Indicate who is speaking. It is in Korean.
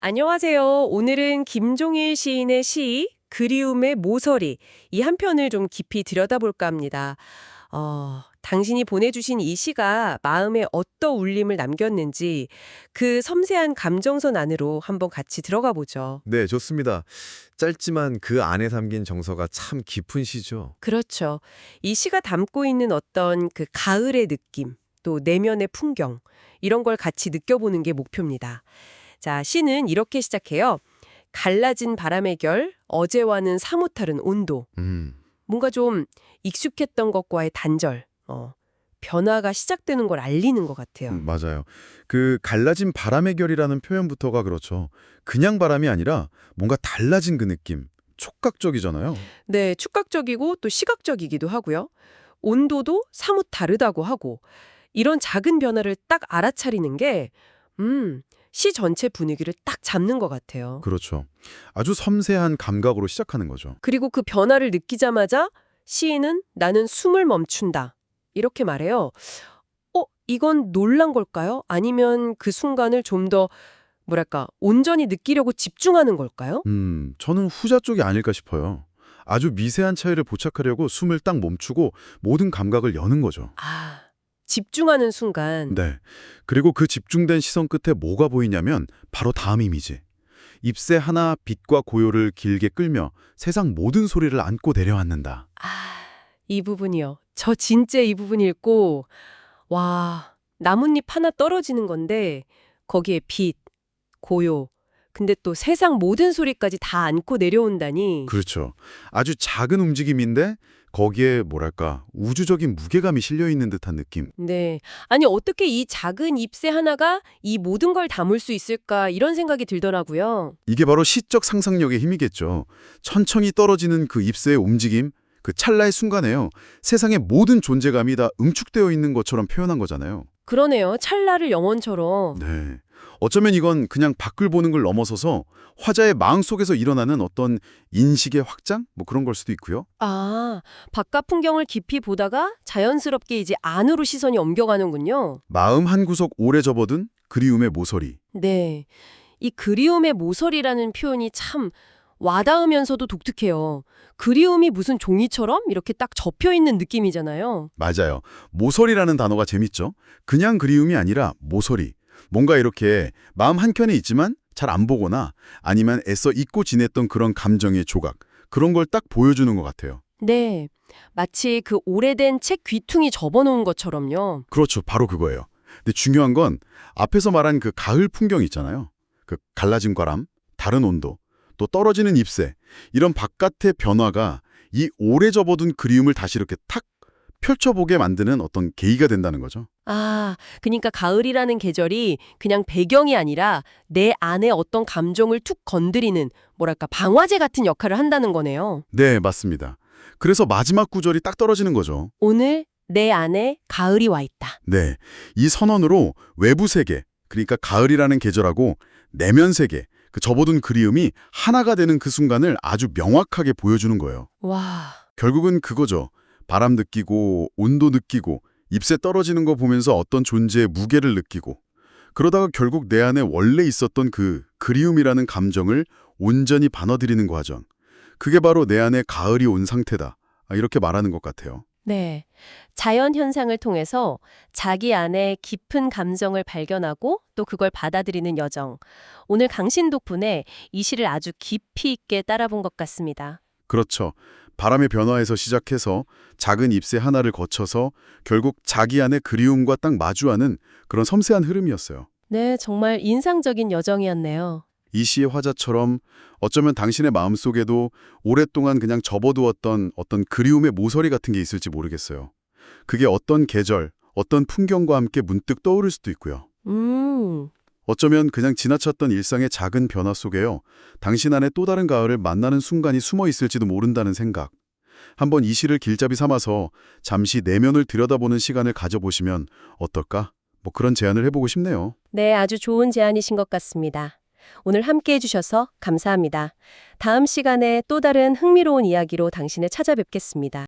Speaker 1: 안녕하세요. 오늘은 김종일 시인의 시 그리움의 모서리 이 한 편을 좀 깊이 들여다볼까 합니다. 어, 당신이 보내주신 이 시가 마음에 어떤 울림을 남겼는지 그 섬세한 감정선 안으로 한번 같이 들어가 보죠.
Speaker 2: 네, 좋습니다. 짧지만 그 안에 담긴 정서가 참 깊은 시죠.
Speaker 1: 그렇죠. 이 시가 담고 있는 어떤 그 가을의 느낌, 또 내면의 풍경, 이런 걸 같이 느껴보는 게 목표입니다. 자, 시는 이렇게 시작해요. 갈라진 바람의 결, 어제와는 사뭇 다른 온도.
Speaker 2: 음,
Speaker 1: 뭔가 좀 익숙했던 것과의 단절, 어, 변화가 시작되는 걸 알리는 것 같아요.
Speaker 3: 음, 맞아요. 그 갈라진 바람의 결이라는 표현부터가 그렇죠. 그냥 바람이 아니라 뭔가 달라진 그 느낌. 촉각적이잖아요.
Speaker 1: 네, 축각적이고 또 시각적이기도 하고요. 온도도 사뭇 다르다고 하고 이런 작은 변화를 딱 알아차리는 게 음, 시 전체 분위기를 딱 잡는 것 같아요.
Speaker 3: 그렇죠. 아주 섬세한 감각으로 시작하는 거죠.
Speaker 1: 그리고 그 변화를 느끼자마자 시인은 나는 숨을 멈춘다. 이렇게 말해요. 어, 이건 놀란 걸까요? 아니면 그 순간을 좀 더 뭐랄까, 온전히 느끼려고 집중하는 걸까요?
Speaker 3: 음, 저는 후자 쪽이 아닐까 싶어요. 아주 미세한 차이를 포착하려고 숨을 딱 멈추고 모든 감각을 여는 거죠.
Speaker 1: 아, 집중하는 순간.
Speaker 3: 네. 그리고 그 집중된 시선 끝에 뭐가 보이냐면 바로 다음 이미지. 잎새 하나 빛과 고요를 길게 끌며 세상 모든 소리를 안고 내려앉는다.
Speaker 1: 아, 이 부분이요. 저 진짜 이 부분 읽고 와, 나뭇잎 하나 떨어지는 건데 거기에 빛, 고요, 근데 또 세상 모든 소리까지 다 안고 내려온다니.
Speaker 3: 그렇죠. 아주 작은 움직임인데 거기에 뭐랄까 우주적인 무게감이 실려 있는 듯한 느낌.
Speaker 1: 네. 아니 어떻게 이 작은 잎새 하나가 이 모든 걸 담을 수 있을까 이런 생각이 들더라고요.
Speaker 3: 이게 바로 시적 상상력의 힘이겠죠. 천천히 떨어지는 그 잎새의 움직임, 그 찰나의 순간에요. 세상의 모든 존재감이 다 응축되어 있는 것처럼 표현한 거잖아요.
Speaker 1: 그러네요. 찰나를 영혼처럼.
Speaker 3: 네. 어쩌면 이건 그냥 밖을 보는 걸 넘어서서 화자의 마음 속에서 일어나는 어떤 인식의 확장? 뭐 그런 걸 수도 있고요.
Speaker 1: 아, 바깥 풍경을 깊이 보다가 자연스럽게 이제 안으로 시선이 옮겨가는군요.
Speaker 3: 마음 한 구석 오래 접어둔 그리움의 모서리.
Speaker 1: 네. 이 그리움의 모서리라는 표현이 참 와닿으면서도 독특해요. 그리움이 무슨 종이처럼 이렇게 딱 접혀 있는 느낌이잖아요.
Speaker 3: 맞아요. 모서리라는 단어가 재밌죠? 그냥 그리움이 아니라 모서리. 뭔가 이렇게 마음 한켠에 있지만 잘 안 보거나 아니면 애써 잊고 지냈던 그런 감정의 조각. 그런 걸 딱 보여주는 것 같아요.
Speaker 1: 네. 마치 그 오래된 책 귀퉁이 접어놓은 것처럼요.
Speaker 3: 그렇죠. 바로 그거예요. 근데 중요한 건 앞에서 말한 그 가을 풍경 있잖아요. 그 갈라진 바람, 다른 온도, 또 떨어지는 잎새. 이런 바깥의 변화가 이 오래 접어둔 그리움을 다시 이렇게 탁 펼쳐보게 만드는 어떤 계기가 된다는 거죠.
Speaker 1: 아, 그러니까 가을이라는 계절이 그냥 배경이 아니라 내 안에 어떤 감정을 툭 건드리는 뭐랄까 방화제 같은 역할을 한다는 거네요.
Speaker 3: 네, 맞습니다. 그래서 마지막 구절이 딱 떨어지는 거죠.
Speaker 1: 오늘 내 안에 가을이 와 있다.
Speaker 3: 네, 이 선언으로 외부 세계, 그러니까 가을이라는 계절하고 내면 세계, 그 접어둔 그리움이 하나가 되는 그 순간을 아주 명확하게 보여주는 거예요.
Speaker 1: 와,
Speaker 3: 결국은 그거죠. 바람 느끼고 온도 느끼고 잎새 떨어지는 거 보면서 어떤 존재의 무게를 느끼고 그러다가 결국 내 안에 원래 있었던 그 그리움이라는 감정을 온전히 반어들이는 과정. 그게 바로 내 안에 가을이 온 상태다. 아, 이렇게 말하는 것 같아요.
Speaker 1: 네. 자연 현상을 통해서 자기 안에 깊은 감정을 발견하고 또 그걸 받아들이는 여정. 오늘 강신 덕분에 이 시를 아주 깊이 있게 따라본 것 같습니다.
Speaker 3: 그렇죠. 바람의 변화에서 시작해서 작은 잎새 하나를 거쳐서 결국 자기 안의 그리움과 딱 마주하는 그런 섬세한 흐름이었어요.
Speaker 1: 네, 정말 인상적인 여정이었네요.
Speaker 3: 이 시의 화자처럼 어쩌면 당신의 마음속에도 오랫동안 그냥 접어두었던 어떤 그리움의 모서리 같은 게 있을지 모르겠어요. 그게 어떤 계절, 어떤 풍경과 함께 문득 떠오를 수도 있고요.
Speaker 1: 음,
Speaker 3: 어쩌면 그냥 지나쳤던 일상의 작은 변화 속에요. 당신 안에 또 다른 가을을 만나는 순간이 숨어 있을지도 모른다는 생각. 한번 이 시를 길잡이 삼아서 잠시 내면을 들여다보는 시간을 가져보시면 어떨까? 뭐 그런 제안을 해보고 싶네요.
Speaker 1: 네, 아주 좋은 제안이신 것 같습니다. 오늘 함께 해 주셔서 감사합니다. 다음 시간에 또 다른 흥미로운 이야기로 당신을 찾아뵙겠습니다.